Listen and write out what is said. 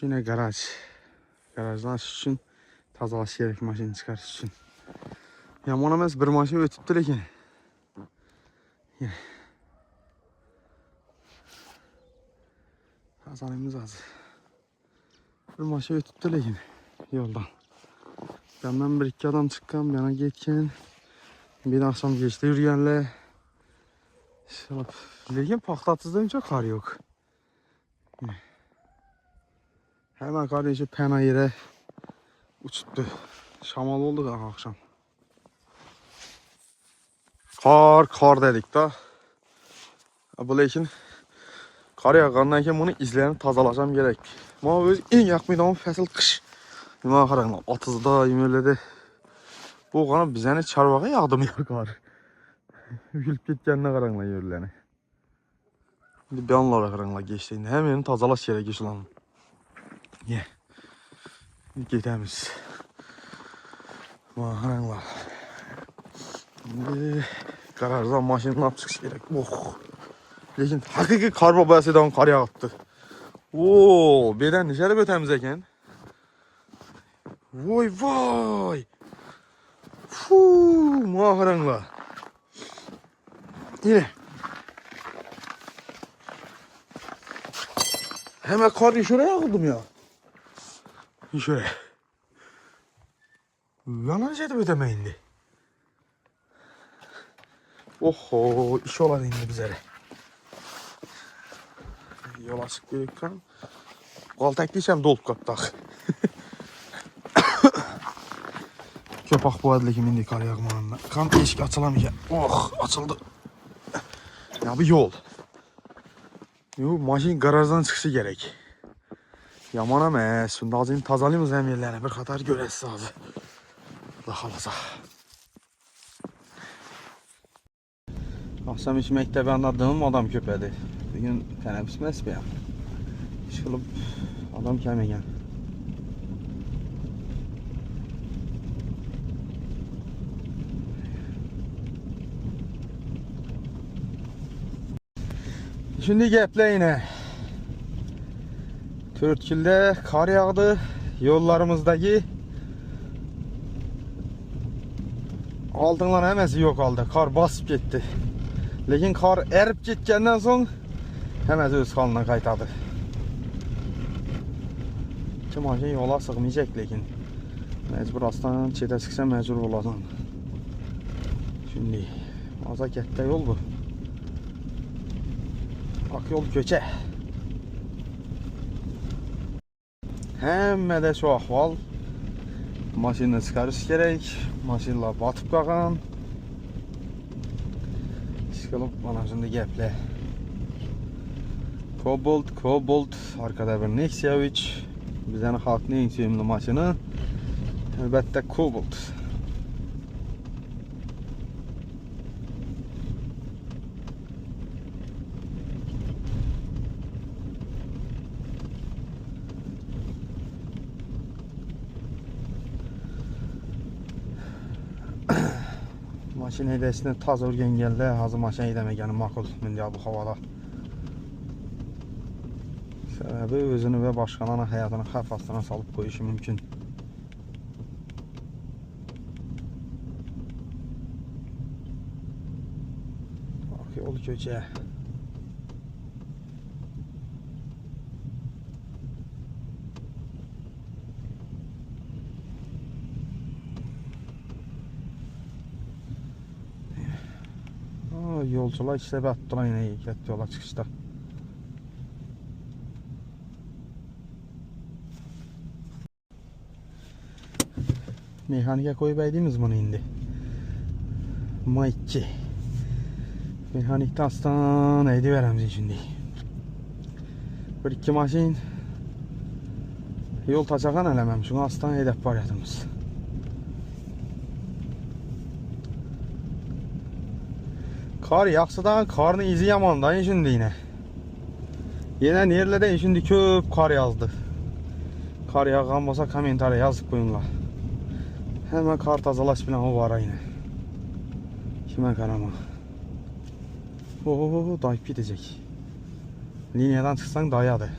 Şu yine garaj. Garajdan açış için tazalaş gerek maşını çıkarış için. Yaman emas bir maşın ötüptü lekin. Yine. Tazalayımız az. Bir maşın ötüptü lekin yoldan. Benden bir iki adam çıkan, bana geçken. Bir akşam geçti yürüyenle. Şalap. Lekin paktatsızdan kar yok. Hemen kardeşi pena yere uçuttu. Şamal oldu da akşam. Kar kar dedik da. Bu lekin kar yağandan keyin bunu izlerini tazalaşam gerek. Ama öz en yakmaydı fəsil qış. Nima qaranglar, atızda, yümürlədə. Bu qana bizəni çarvağa yağdımıyor qar. Gülüb getgəndə qaranglar yerlərini. İndi bir anlara qaranglar geçdiyində. Həmin tazalaş yerə geç lan. Ye. Gedəmiz. Qaranglar. İndi qarajdan maşının lap çıxış gerek. Oh. Lekin haqiqiy qar babasıdan qar yağıbdı. Oo, bedən neçəli ötəmiz ekan? Voy voy. Fuu, maharanglar. Yine. Hemen kar şuraya aldım ya. Şöyle. Yanacak ödeme indi. Oho, iş olan indi bize. de. Yola çıkıyorken. Qaltaklıyam dolup qatdaq. Köpək bu adlı kimin kar yağmanında. Kan eşik açılamayacak. Oh açıldı. Ya bu yol. Yo, maşın garajdan çıxışı gerek. Yaman ama şimdi azim tazalayımız hem yerlerine bir kadar göresiz abi. Allah Allah. Akşam hiç mektebe anladığım adam köpədi. Bir gün teneffüs məsbəyəm. Çıxılıb adam kəməyən. Şimdi geple yine. Törtkülde kar yağdı. Yollarımızdaki altınlar hemesi yok aldı. Kar basıp gitti. Lekin kar erip gitkenden son hemesi öz halına kaytadı. İki maşın yola sığmayacak lekin. Mecbur aslan çete çıksa mecbur olasan. Şimdi aza kette yol bu. Ak yol köçe. Həmmədə şu axval. Maşinlə çıxarış gərək. Maşinla batıb qalğan. Çıxılıb anasında gəplə. Kobold, Kobold, arkada bir Nexia 3. Bizənin xalq neyinçiyimli maşını. Əlbəttə Kobold. Kobold. Maşın hedəsini taz örgən gəldi. Hazır maşın edəməyəni makul mindi bu havada. Səbəbi özünü və başqalarının həyatını xəf astına salıb qoyuşu mümkün. Bak yol köçə. Yolcular işte battılar yine getdi yola çıxışda. Mexanika koyup əydiniz bunu indi. Ma 2. Mexanikdə aslan əydi verəmiz şimdi. Bir iki maşın yol taçağan eləməmiş. Şunu aslan edəb bariyatımız. Kar yağsa da karın izi yaman şimdi yine. Yine yerlerde şimdi köp kar yazdı. Kar yağanmasa komentara yazıp koyunlar. Hemen kar tazalaş falan o var yine. Kime karama. Oo dayıp gidecek. Linyadan çıksan dayadı.